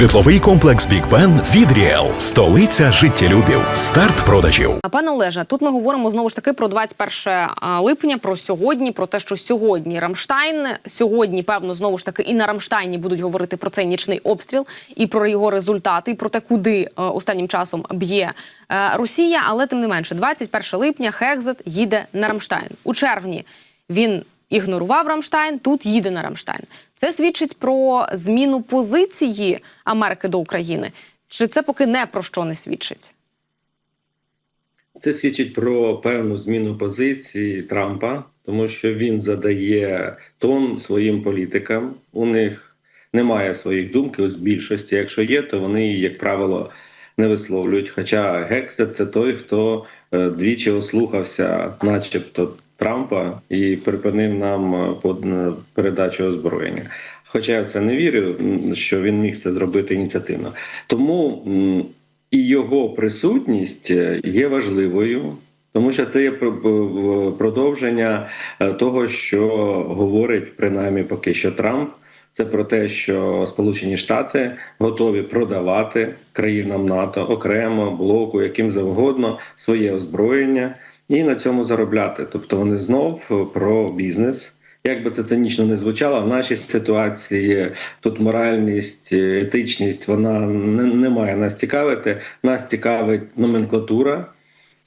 Житловий комплекс Бік Бен від Ріел. Столиця життєлюбів. Старт продажів. Пане Олеже, тут ми говоримо знову ж таки про 21 липня, про сьогодні, про те, що сьогодні Рамштайн. Сьогодні, певно, знову ж таки, і на Рамштайні будуть говорити про цей нічний обстріл і про його результати, і про те, куди е, останнім часом б'є е, Росія. Але тим не менше, 21 липня Хекзет їде на Рамштайн у червні. Він ігнорував Рамштайн, тут їде на Рамштайн. Це свідчить про зміну позиції Америки до України. Чи це поки не про що не свідчить? Це свідчить про певну зміну позиції Трампа, тому що він задає тон своїм політикам. У них немає своїх думки ось більшості. Якщо є, то вони її, як правило, не висловлюють. Хоча Гекстед це той, хто е, двічі ослухався, начебто, Трампа і припинив нам е, е, передачу озброєння. Хоча я в це не вірю, що він міг це зробити ініціативно. Тому і його присутність е, є важливою, тому що це є продовження того, що говорить принаймні поки що Трамп. Це про те, що Сполучені Штати готові продавати країнам НАТО окремо блоку, яким завгодно своє озброєння і на цьому заробляти. Тобто вони знов е, про бізнес. Як би це цинічно не звучало, в нашій ситуації тут моральність, е, етичність вона не, не має нас цікавити. Нас цікавить номенклатура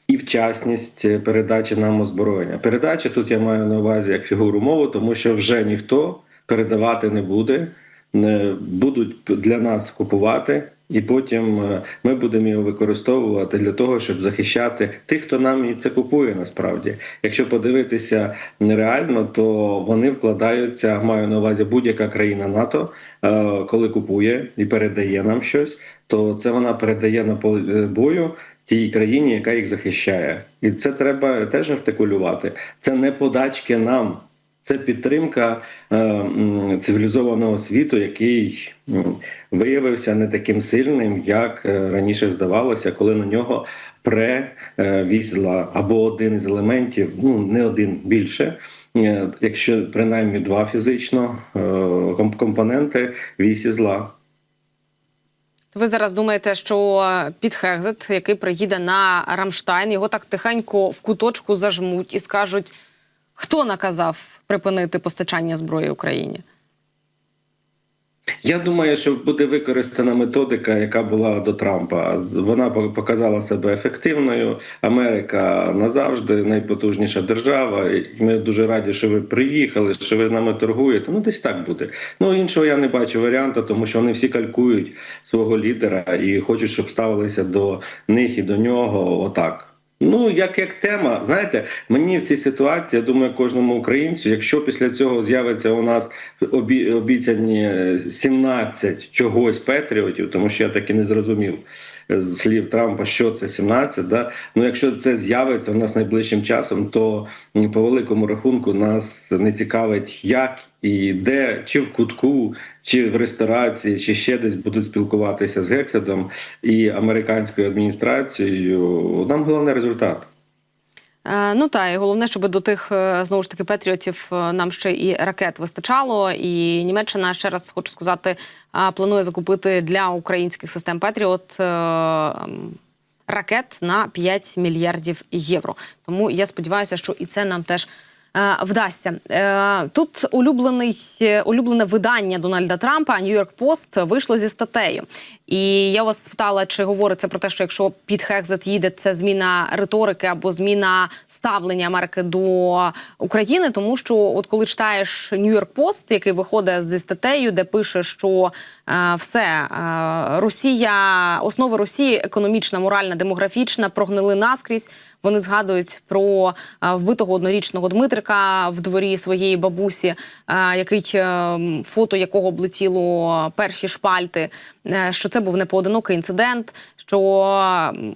і вчасність е, передачі нам озброєння. Передача тут я маю на увазі як фігуру мову, тому що вже ніхто передавати не буде, не будуть для нас купувати. І потім е, ми будемо його використовувати для того, щоб захищати тих, хто нам і це купує. Насправді, якщо подивитися реально, то вони вкладаються. Маю на увазі будь-яка країна НАТО, е, коли купує і передає нам щось, то це вона передає на полі бою тій країні, яка їх захищає, і це треба теж артикулювати. Це не подачки нам. Це підтримка е, цивілізованого світу, який виявився не таким сильним, як е, раніше здавалося, коли на нього пре е, вісь або один із елементів, ну не один більше. Якщо принаймні два фізично компоненти вісі зла. Ви зараз думаєте, що під Хекзет, який приїде на Рамштайн, його так тихенько в куточку зажмуть і скажуть, хто наказав припинити постачання зброї Україні? Я думаю, що буде використана методика, яка була до Трампа. Вона показала себе ефективною. Америка назавжди найпотужніша держава. І Ми дуже раді, що ви приїхали, що ви з нами торгуєте. Ну, десь так буде. Ну іншого я не бачу варіанту, тому що вони всі калькують свого лідера і хочуть, щоб ставилися до них і до нього отак. Ну, як як тема, знаєте, мені в цій ситуації, я думаю, кожному українцю, якщо після цього з'явиться у нас обі, обіцяні е, 17 чогось патріотів, тому що я так і не зрозумів е, з слів Трампа, що це 17, да? Ну, якщо це з'явиться у нас найближчим часом, то по великому рахунку нас не цікавить, як і де, чи в кутку, чи в ресторації, чи ще десь будуть спілкуватися з гексадом і американською адміністрацією. Нам головне результат. Е, ну та і головне, щоб до тих е, знову ж таки патріотів е, нам ще і ракет вистачало. І Німеччина ще раз хочу сказати, планує закупити для українських систем Петріот. Ракет на 5 мільярдів євро. Тому я сподіваюся, що і це нам теж вдасться. Е, тут улюблений е, улюблене видання Дональда Трампа York Post вийшло зі статтею. І я вас спитала, чи говориться про те, що якщо під Хекзет їде, це зміна риторики або зміна ставлення Америки до України, тому що от коли читаєш York Post, який виходить зі статтею, де пише, що е, все е, Росія, основи Росії економічна, моральна, демографічна, прогнили наскрізь. Вони згадують про вбитого однорічного Дмитрика в дворі своєї бабусі, який е, фото якого облетіло перші шпальти. е, Що це був непоодинокий інцидент, що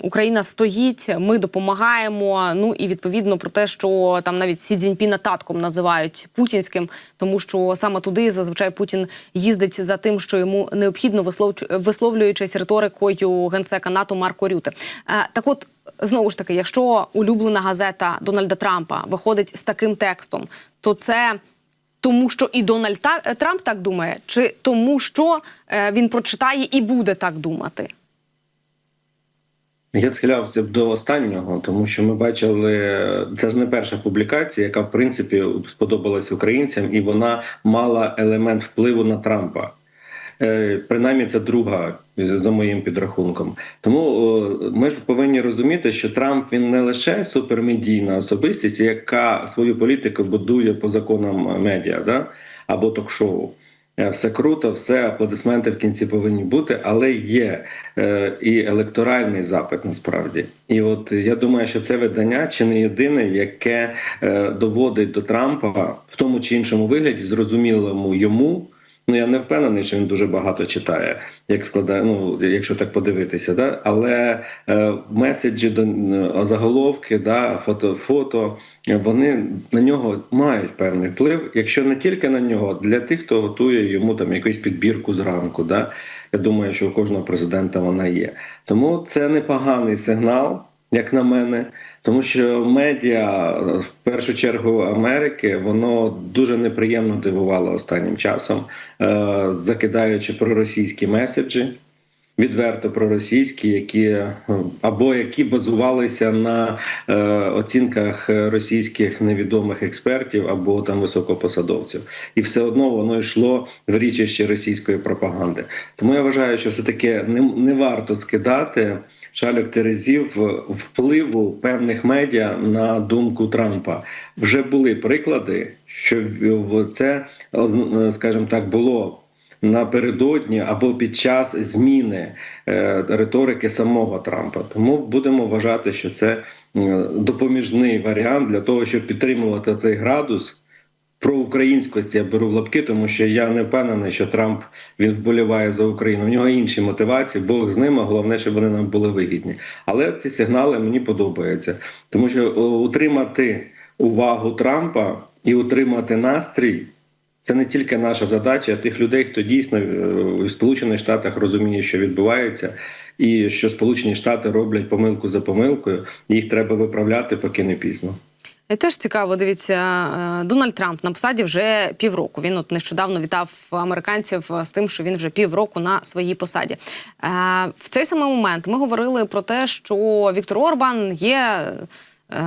Україна стоїть, ми допомагаємо. Ну і відповідно про те, що там навіть Сі Цзіньпіна татком називають путінським, тому що саме туди зазвичай Путін їздить за тим, що йому необхідно висловлю- висловлюючись риторикою генсека НАТО Марко Рюте. Е, Так, от знову ж таки, якщо улюблена газета Дональда Трампа виходить з таким текстом, то це тому, що і Дональд Трамп так думає, чи тому, що е, він прочитає і буде так думати? Я схилявся б до останнього, тому що ми бачили, це ж не перша публікація, яка в принципі сподобалась українцям, і вона мала елемент впливу на Трампа. Е, Принаймні, це друга за моїм підрахунком. Тому ми ж повинні розуміти, що Трамп він не лише супермедійна особистість, яка свою політику будує по законам медіа, да? або ток-шоу. Е, Все круто, все аплодисменти в кінці повинні бути, але є е, і електоральний запит насправді. І от я думаю, що це видання чи не єдине, яке е, доводить до Трампа в тому чи іншому вигляді, зрозумілому йому. Ну я не впевнений, що він дуже багато читає, як складає, ну якщо так подивитися, да але е, меседжі до е, заголовки, да, фото, фото, вони на нього мають певний вплив, якщо не тільки на нього, для тих, хто готує йому там якусь підбірку зранку. Да, я думаю, що у кожного президента вона є. Тому це непоганий сигнал, як на мене. Тому що медіа в першу чергу Америки воно дуже неприємно дивувало останнім часом, е, закидаючи проросійські меседжі, відверто проросійські, які е, або які базувалися на е, оцінках російських невідомих експертів або там високопосадовців, і все одно воно йшло в річище російської пропаганди. Тому я вважаю, що все таки не, не варто скидати шалік терезів впливу певних медіа на думку Трампа. Вже були приклади, що це, скажімо так, було напередодні або під час зміни е, риторики самого Трампа. Тому будемо вважати, що це е, допоміжний варіант для того, щоб підтримувати цей градус. Про українськість я беру в лапки, тому що я не впевнений, що Трамп він вболіває за Україну. В нього інші мотивації, Бог з ними. Головне, щоб вони нам були вигідні. Але ці сигнали мені подобаються, тому що утримати увагу Трампа і утримати настрій. Це не тільки наша задача, а тих людей, хто дійсно в Сполучених Штатах розуміє, що відбувається, і що Сполучені Штати роблять помилку за помилкою. Їх треба виправляти, поки не пізно. І теж цікаво, дивіться, Дональд Трамп на посаді вже півроку. Він от нещодавно вітав американців з тим, що він вже півроку на своїй посаді. В цей самий момент ми говорили про те, що Віктор Орбан є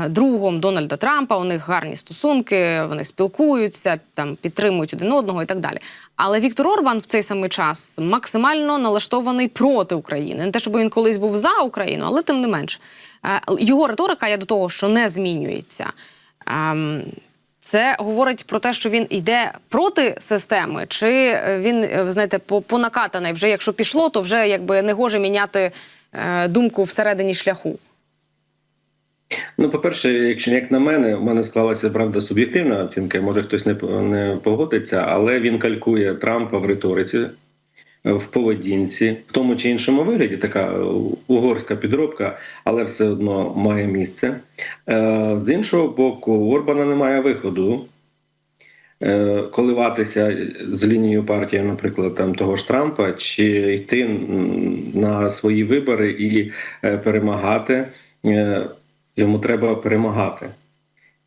другом Дональда Трампа. У них гарні стосунки, вони спілкуються, там підтримують один одного і так далі. Але Віктор Орбан в цей самий час максимально налаштований проти України. Не те, щоб він колись був за Україну, але тим не менш. Його риторика є до того, що не змінюється. Це говорить про те, що він йде проти системи, чи він знаєте, понакатаний вже якщо пішло, то вже якби не гоже міняти думку всередині шляху. Ну, по-перше, якщо як на мене, у мене склалася правда суб'єктивна оцінка, може хтось не не погодиться, але він калькує Трампа в риториці, в поведінці, в тому чи іншому вигляді, така угорська підробка, але все одно має місце. З іншого боку, у Орбана немає виходу. Коливатися з лінією партії, наприклад, там того ж Трампа, чи йти на свої вибори і перемагати. Йому треба перемагати.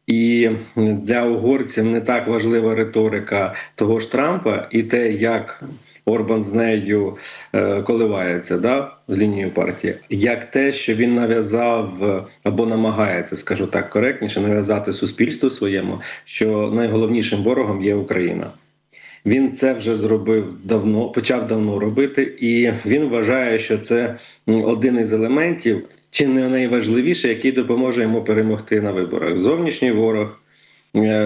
І для угорців не так важлива риторика того ж Трампа і те, як Орбан з нею е, коливається да, з лінією партії, як те, що він нав'язав або намагається, скажу так коректніше, нав'язати суспільству своєму, що найголовнішим ворогом є Україна. Він це вже зробив давно, почав давно робити, і він вважає, що це один із елементів чи не найважливіше, який допоможе йому перемогти на виборах. Зовнішній ворог,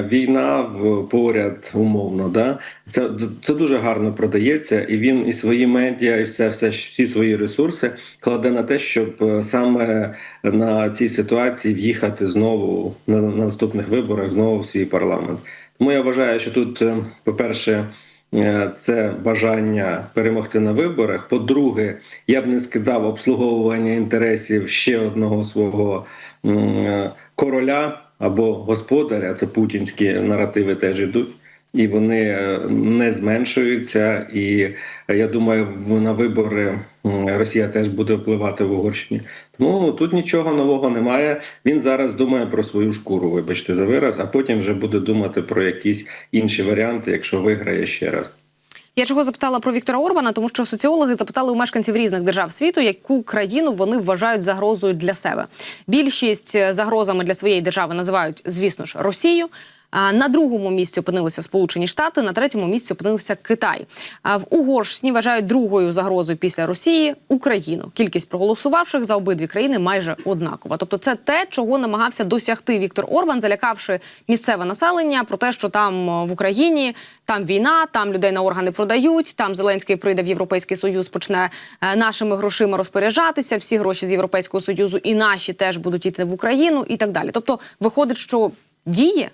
війна в поряд умовно. Да? Це це дуже гарно продається, і він і свої медіа, і все, все всі свої ресурси кладе на те, щоб саме на цій ситуації в'їхати знову на, на наступних виборах, знову в свій парламент. Тому я вважаю, що тут, по-перше, це бажання перемогти на виборах. По-друге, я б не скидав обслуговування інтересів ще одного свого короля або господаря. Це путінські наративи теж ідуть. І вони е, не зменшуються. І е, я думаю, на вибори Росія теж буде впливати в Угорщині. Тому тут нічого нового немає. Він зараз думає про свою шкуру, вибачте за вираз, а потім вже буде думати про якісь інші варіанти, якщо виграє ще раз. Я чого запитала про Віктора Орбана, тому що соціологи запитали у мешканців різних держав світу, яку країну вони вважають загрозою для себе. Більшість е, загрозами для своєї держави називають, звісно ж, Росію. На другому місці опинилися Сполучені Штати, на третьому місці опинився Китай. В Угорщині вважають другою загрозою після Росії Україну. Кількість проголосувавших за обидві країни майже однакова. Тобто, це те, чого намагався досягти Віктор Орбан, залякавши місцеве населення про те, що там е, в Україні там війна, там людей на органи продають. Там Зеленський прийде в Європейський Союз, почне е, нашими грошима розпоряджатися. Всі гроші з Європейського союзу і наші теж будуть йти в Україну, і так далі. Тобто, виходить, що діє.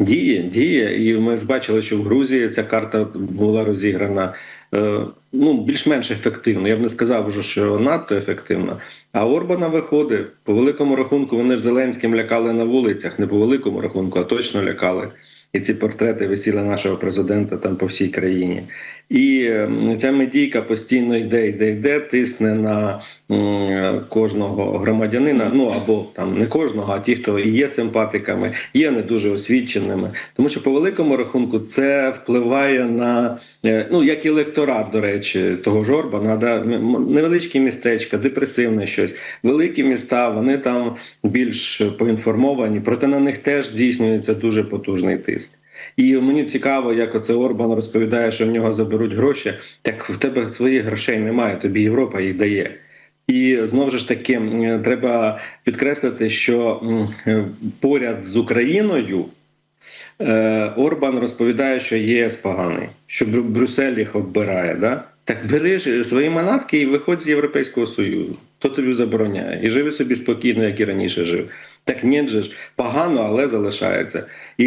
Діє, діє, і ми ж бачили, що в Грузії ця карта була розіграна е, ну більш-менш ефективно. Я б не сказав, вже, що надто ефективно. А Орбана виходить по великому рахунку. Вони ж Зеленським лякали на вулицях, не по великому рахунку, а точно лякали. І ці портрети висіли нашого президента там по всій країні. І ця медійка постійно йде, йде, йде, тисне на кожного громадянина. Ну або там не кожного, а ті, хто є симпатиками, є не дуже освіченими. Тому що по великому рахунку це впливає на е, ну як електорат, до речі, того ж Орбана, да, невеличкі містечка, депресивне щось. Великі міста, вони там більш поінформовані, проте на них теж здійснюється дуже потужний тиск. І мені цікаво, як оце Орбан розповідає, що в нього заберуть гроші. Так в тебе своїх грошей немає, тобі Європа їх дає. І знову ж таки треба підкреслити, що е, поряд з Україною е, Орбан розповідає, що ЄС поганий, що Брюссель їх оббирає. Да? Так бери свої манатки і виходь з Європейського Союзу. Хто тобі забороняє? І живи собі спокійно, як і раніше жив. Так ні, ж погано, але залишається. І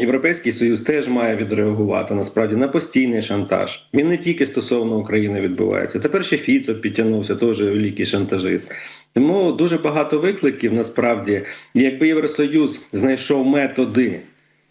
Європейський Союз теж має відреагувати насправді на постійний шантаж. Він не тільки стосовно України відбувається. Тепер ще Фіцо підтягнувся, теж великий шантажист. Тому дуже багато викликів насправді. Якби Євросоюз знайшов методи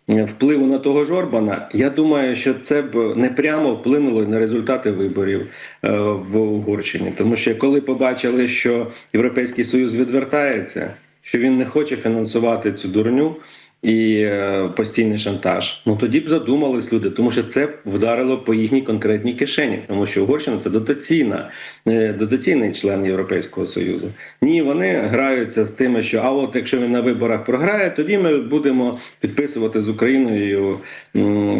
впливу на того ж Орбана, я думаю, що це б не прямо вплинуло на результати виборів е, в Угорщині. Тому що коли побачили, що Європейський Союз відвертається, що він не хоче фінансувати цю дурню. І е, постійний шантаж. Ну тоді б задумались люди, тому що це вдарило по їхній конкретній кишені, тому що Угорщина це дотаційна, е, дотаційний член Європейського союзу. Ні, вони граються з тими, що а от якщо він на виборах програє, тоді ми будемо підписувати з Україною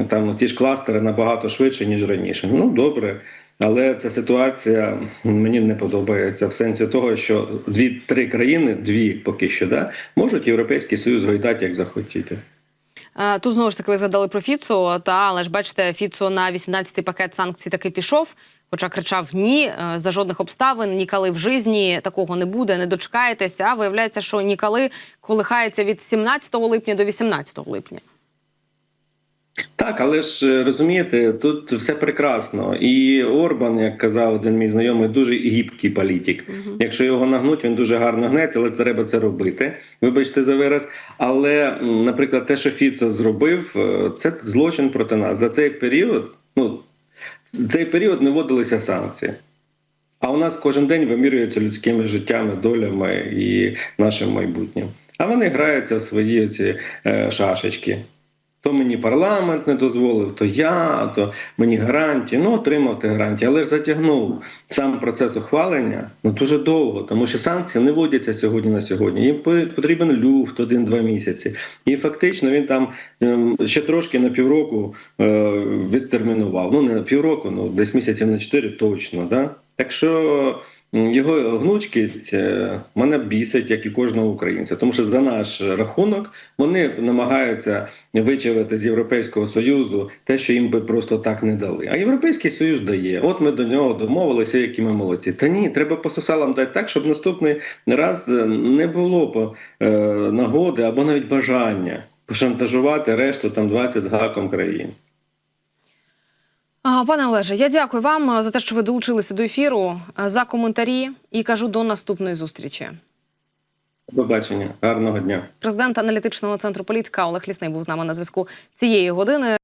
там ті ж кластери набагато швидше ніж раніше. Ну добре. Але ця ситуація мені не подобається в сенсі того, що дві-три країни, дві поки що, да, можуть Європейський Союз гойдати як захотіти. Тут знову ж таки ви згадали про Фіцо, та але ж бачите, Фіцо на 18-й пакет санкцій таки пішов. Хоча кричав ні е, за жодних обставин, ніколи в житті такого не буде, не дочекаєтеся. А виявляється, що ніколи колихається від 17 липня до 18 липня. Так, але ж е, розумієте, тут все прекрасно. І Орбан, як казав один мій знайомий, дуже гібкий політик. Якщо його нагнуть, він дуже гарно гнеться, але треба це робити. Вибачте за вираз. Але, наприклад, те, що Фіцо зробив, е, це злочин проти нас. За цей період, ну цей період не вводилися санкції. А у нас кожен день вимірюється людськими життями, долями і нашим майбутнім. А вони граються в свої ці е, шашечки. То мені парламент не дозволив, то я, то мені гарантії. Ну, отримав ти гарантії, але ж затягнув сам процес ухвалення ну дуже довго, тому що санкції не вводяться сьогодні на сьогодні. Їм потрібен люфт один-два місяці. І фактично він там ем, ще трошки на півроку е, відтермінував. Ну не на півроку, ну десь місяців на чотири точно. Да? Так що його гнучкість е, мене бісить, як і кожного українця, тому що за наш рахунок вони намагаються вичавити з Європейського союзу те, що їм би просто так не дали. А Європейський Союз дає. От ми до нього домовилися, які ми молодці. Та ні, треба по сосалам дати так, щоб наступний раз е, не було по, е, нагоди або навіть бажання пошантажувати решту там 20 з гаком країн. Пане Олеже, я дякую вам е, за те, що ви долучилися до ефіру, е, за коментарі і кажу до наступної зустрічі. До побачення, гарного дня. Президент аналітичного центру політика Олег Лісний був з нами на зв'язку цієї години.